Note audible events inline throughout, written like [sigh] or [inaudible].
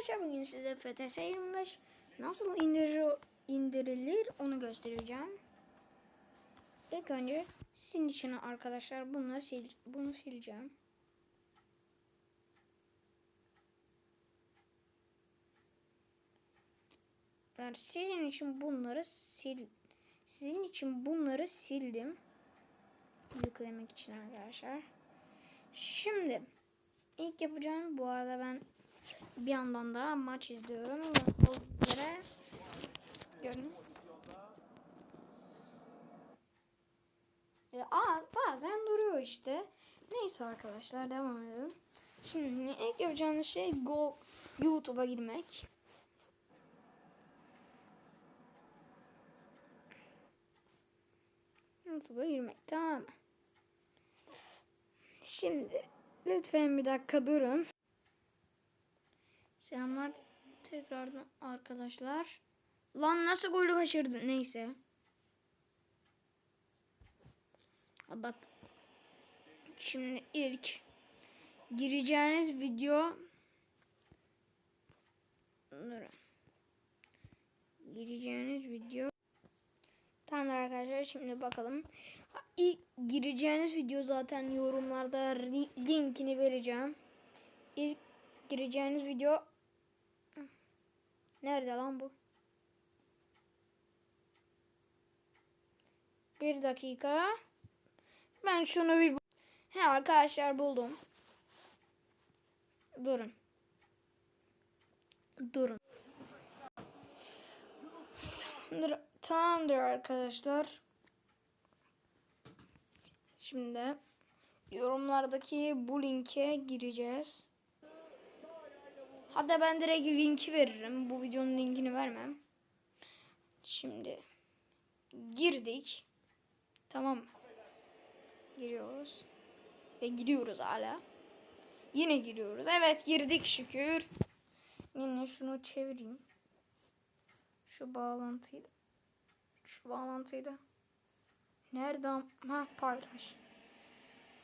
arkadaşlar bugün size FTS 25 nasıl indirir, indirilir onu göstereceğim. İlk önce sizin için arkadaşlar bunları sil, bunu sileceğim. Yani sizin için bunları sil sizin için bunları sildim. Yüklemek için arkadaşlar. Şimdi ilk yapacağım bu arada ben bir yandan da maç izliyorum. Üzere görün. Ya, aa, bazen duruyor işte. Neyse arkadaşlar devam edelim. Şimdi ilk yapacağınız şey Go YouTube'a girmek. YouTube'a girmek tamam? Şimdi lütfen bir dakika durun. Selamlar tekrardan arkadaşlar. Lan nasıl golü kaçırdı? Neyse. Bak. Şimdi ilk gireceğiniz video Durun. Gireceğiniz video Tamamdır arkadaşlar şimdi bakalım. İlk gireceğiniz video zaten yorumlarda linkini vereceğim. İlk gireceğiniz video Nerede lan bu? Bir dakika. Ben şunu bir He arkadaşlar buldum. Durun. Durun. Tamamdır, tamamdır arkadaşlar. Şimdi yorumlardaki bu linke gireceğiz. Hatta ben direkt linki veririm. Bu videonun linkini vermem. Şimdi girdik. Tamam? Giriyoruz. Ve giriyoruz hala. Yine giriyoruz. Evet girdik şükür. Yine şunu çevireyim. Şu bağlantıyı. Şu bağlantıyı da. Nereden? Ha paylaş.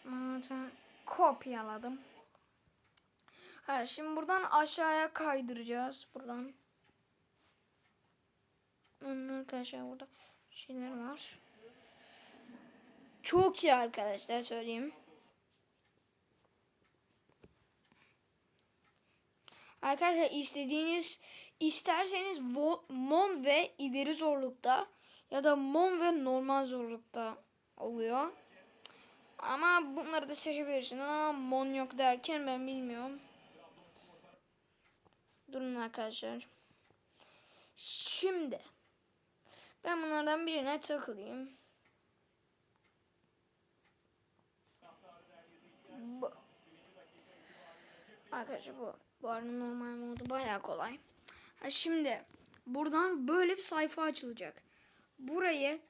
Zaten kopyaladım. Ha şimdi buradan aşağıya kaydıracağız. Buradan. Arkadaşlar burada şeyler var. Çok iyi arkadaşlar söyleyeyim. Arkadaşlar istediğiniz isterseniz mom ve ileri zorlukta ya da mom ve normal zorlukta oluyor. Ama bunları da seçebilirsiniz ama mon yok derken ben bilmiyorum. Durun arkadaşlar. Şimdi ben bunlardan birine takılayım. Bu. Arkadaşlar bu. Bu arada normal modu bayağı kolay. Ha şimdi buradan böyle bir sayfa açılacak. Burayı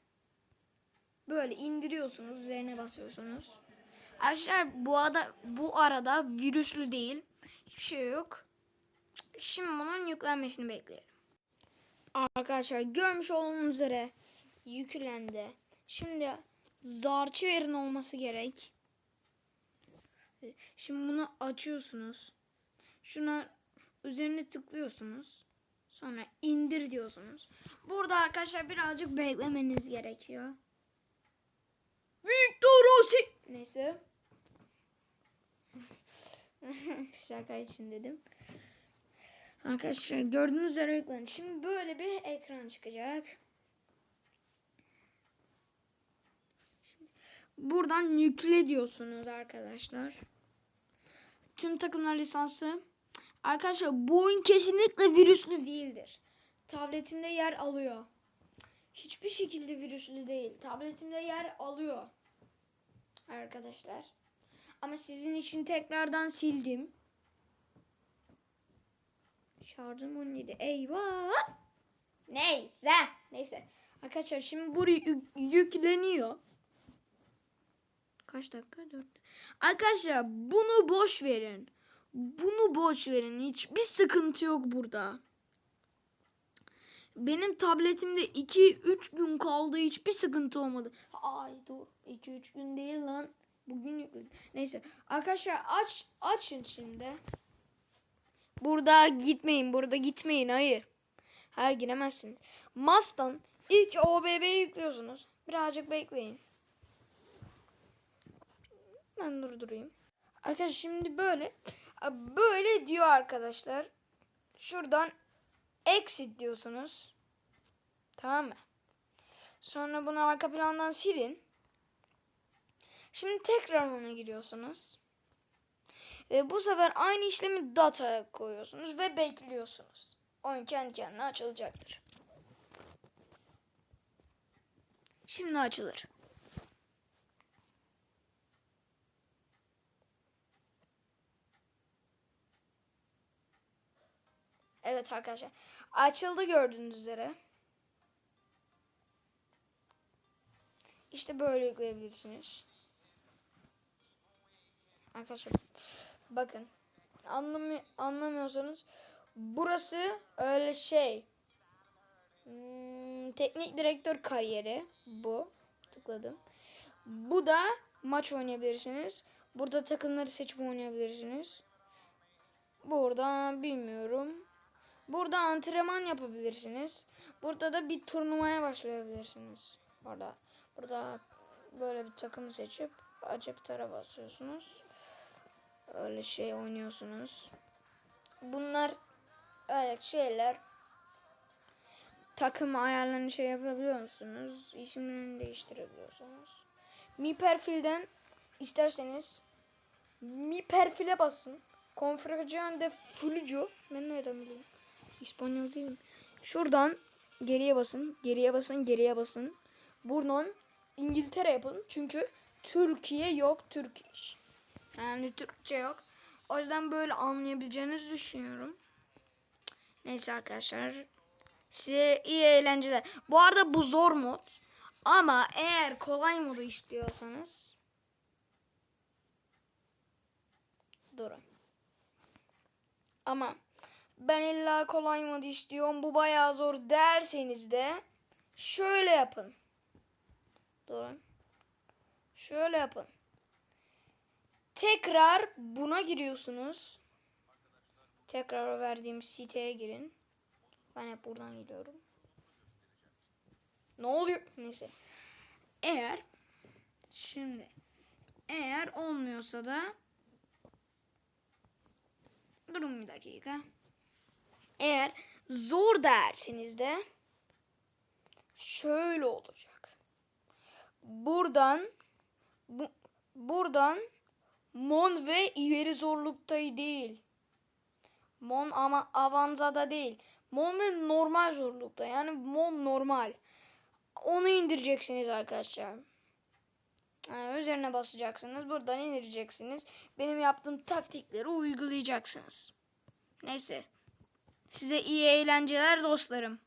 böyle indiriyorsunuz, üzerine basıyorsunuz. Arkadaşlar bu arada bu arada virüslü değil. Hiçbir şey yok. Şimdi bunun yüklenmesini bekleyelim. Arkadaşlar görmüş olduğunuz üzere yüklendi. Şimdi zarçı verin olması gerek. Şimdi bunu açıyorsunuz. Şuna üzerine tıklıyorsunuz. Sonra indir diyorsunuz. Burada arkadaşlar birazcık beklemeniz gerekiyor. Victor Rossi. Neyse. [laughs] Şaka için dedim. Arkadaşlar gördüğünüz üzere yüklendi. Şimdi böyle bir ekran çıkacak. Şimdi buradan yükle diyorsunuz arkadaşlar. Tüm takımlar lisansı. Arkadaşlar bu oyun kesinlikle virüslü değildir. Tabletimde yer alıyor. Hiçbir şekilde virüslü değil. Tabletimde yer alıyor. Arkadaşlar. Ama sizin için tekrardan sildim. Şarjım 17. Eyvah. Neyse. Neyse. Arkadaşlar şimdi buraya yük- yükleniyor. Kaç dakika? 4. Arkadaşlar bunu boş verin. Bunu boş verin. Hiçbir sıkıntı yok burada. Benim tabletimde 2-3 gün kaldı. Hiçbir sıkıntı olmadı. Ay dur. 2-3 gün değil lan. Bugün yükledim. Neyse. Arkadaşlar aç açın şimdi. Burada gitmeyin. Burada gitmeyin. Hayır. Hayır giremezsiniz. Mas'tan ilk OBB'yi yüklüyorsunuz. Birazcık bekleyin. Ben durdurayım. Arkadaşlar şimdi böyle böyle diyor arkadaşlar. Şuradan exit diyorsunuz. Tamam mı? Sonra bunu arka plandan silin. Şimdi tekrar ona giriyorsunuz. Ve bu sefer aynı işlemi data'ya koyuyorsunuz ve bekliyorsunuz. Oyun kendi kendine açılacaktır. Şimdi açılır. Evet arkadaşlar. Açıldı gördüğünüz üzere. İşte böyle yükleyebilirsiniz. Arkadaşlar bakın anlamı anlamıyorsanız burası öyle şey hmm, teknik direktör kariyeri bu tıkladım. Bu da maç oynayabilirsiniz. Burada takımları seçip oynayabilirsiniz. Burada bilmiyorum. Burada antrenman yapabilirsiniz. Burada da bir turnuvaya başlayabilirsiniz. Orada. Burada böyle bir takım seçip acep tara basıyorsunuz. Öyle şey oynuyorsunuz. Bunlar öyle şeyler. Takım ayarlarını şey yapabiliyor musunuz? İsimlerini değiştirebiliyorsunuz. Mi perfilden isterseniz mi perfile basın. Configuración de flujo. Ben nereden bileyim? İspanyol değil mi? Şuradan geriye basın, geriye basın, geriye basın. Buradan İngiltere yapın. Çünkü Türkiye yok, Türk iş. Yani Türkçe yok. O yüzden böyle anlayabileceğinizi düşünüyorum. Neyse arkadaşlar. Size iyi eğlenceler. Bu arada bu zor mod. Ama eğer kolay modu istiyorsanız durun. Ama ben illa kolay mod istiyorum. Bu bayağı zor derseniz de şöyle yapın. Durun. Şöyle yapın. Tekrar buna giriyorsunuz. Tekrar verdiğim siteye girin. Ben hep buradan gidiyorum. Ne oluyor? Neyse. Eğer şimdi eğer olmuyorsa da durun bir dakika. Eğer zor derseniz de şöyle olacak. Buradan bu, buradan Mon ve ileri zorlukta değil. Mon ama avanzada değil. Mon ve normal zorlukta. Yani Mon normal. Onu indireceksiniz arkadaşlar. Yani üzerine basacaksınız. Buradan indireceksiniz. Benim yaptığım taktikleri uygulayacaksınız. Neyse. Size iyi eğlenceler dostlarım.